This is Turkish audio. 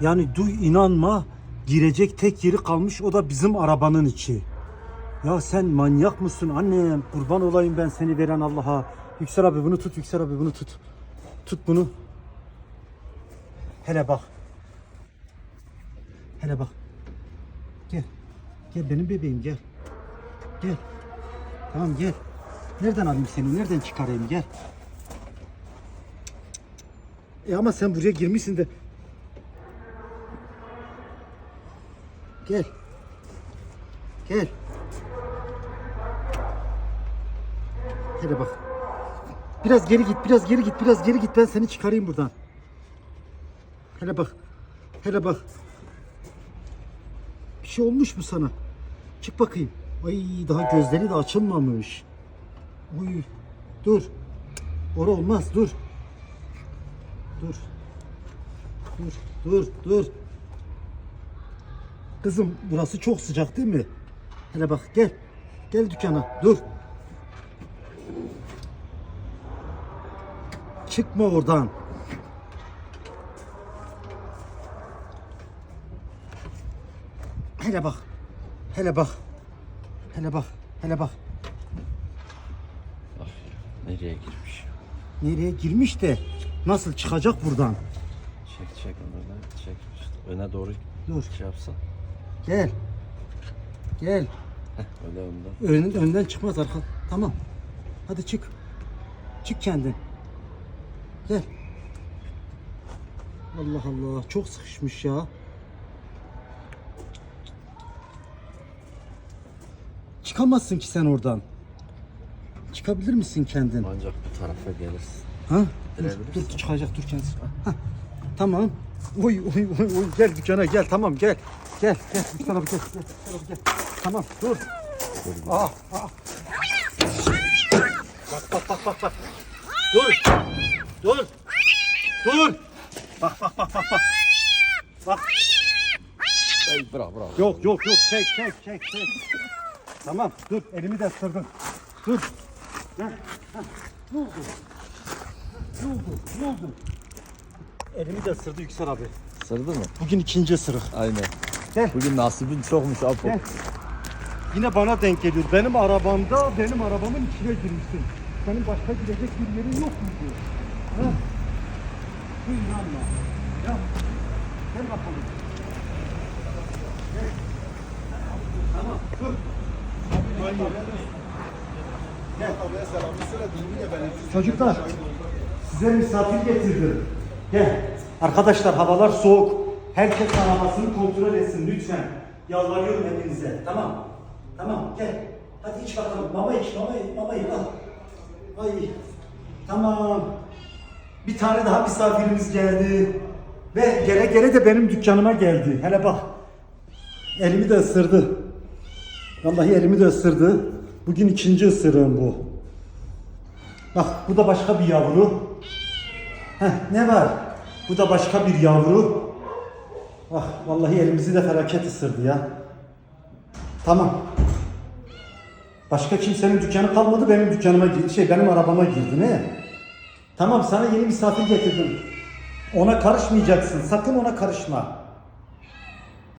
Yani duy inanma girecek tek yeri kalmış o da bizim arabanın içi. Ya sen manyak mısın annem? Kurban olayım ben seni veren Allah'a. Yüksel abi bunu tut, Yüksel abi bunu tut. Tut bunu. Hele bak. Hele bak. Gel. Gel benim bebeğim gel. Gel. Tamam gel. Nereden alayım seni? Nereden çıkarayım? Gel. E ama sen buraya girmişsin de. Gel. Gel. Hele bak. Biraz geri git, biraz geri git, biraz geri git. Ben seni çıkarayım buradan. Hele bak. Hele bak. Bir şey olmuş mu sana? Çık bakayım. Ay daha gözleri de açılmamış. Uy. Dur. Ora olmaz. Dur. Dur. Dur. Dur. Dur. Kızım burası çok sıcak değil mi? Hele bak gel. Gel dükkana. Dur. Çıkma oradan. Hele bak. Hele bak. Hele bak. Hele bak. Nereye girmiş? Nereye girmiş de nasıl çıkacak buradan? Çek çek öne çek işte. Öne doğru Dur. şey yapsan. Gel. Gel. Heh, öyle önden. Ön, önden çıkmaz arka. Tamam. Hadi çık. Çık kendin. Gel. Allah Allah. Çok sıkışmış ya. Çıkamazsın ki sen oradan. Çıkabilir misin kendin? Ancak bu tarafa gelirsin. Ha? Dur, dur çıkacak dur kendisi. Ha, tamam. Oy oy oy oy gel dükkana gel tamam gel. Gel gel dükkana gel. Gel, dükkana gel. Tamam dur. Ah ah. Bak bak bak bak bak. Dur. Dur. Dur. Bak bak bak bak bak. Bak. Ay bravo bravo. Yok yok yok çek çek çek çek. Tamam dur elimi de ısırdın. Dur. Gel. Heh, Ne oldu? Ne oldu? Ne oldu? Elimi de ısırdı Yüksel abi. Sırdı mı? Bugün ikinci ısırık. Aynen. Gel. Bugün nasibin çokmuş Apo. Gel. Yine bana denk geliyor. Benim arabamda benim arabamın içine girmişsin. Senin başka girecek bir yerin yok muydu? Ha? Bu inanma. Ya. Gel bakalım. Gel. Tamam. Dur. Hayır. Gel. Çocuklar size misafir getirdim. Gel. Arkadaşlar havalar soğuk. Herkes arabasını kontrol etsin lütfen. Yalvarıyorum hepinize. Tamam. Tamam gel. Hadi iç bakalım. Mama iç, mama, mama iç. Al. Ay. Tamam. Bir tane daha misafirimiz geldi. Ve gele gele de benim dükkanıma geldi. Hele bak. Elimi de ısırdı. Vallahi elimi de ısırdı. Bugün ikinci ısırığım bu. Bak bu da başka bir yavru. Heh, ne var? Bu da başka bir yavru. Ah vallahi elimizi de felaket ısırdı ya. Tamam. Başka kimsenin dükkanı kalmadı benim dükkanıma girdi. Şey benim arabama girdi ne? Tamam sana yeni misafir getirdim. Ona karışmayacaksın. Sakın ona karışma.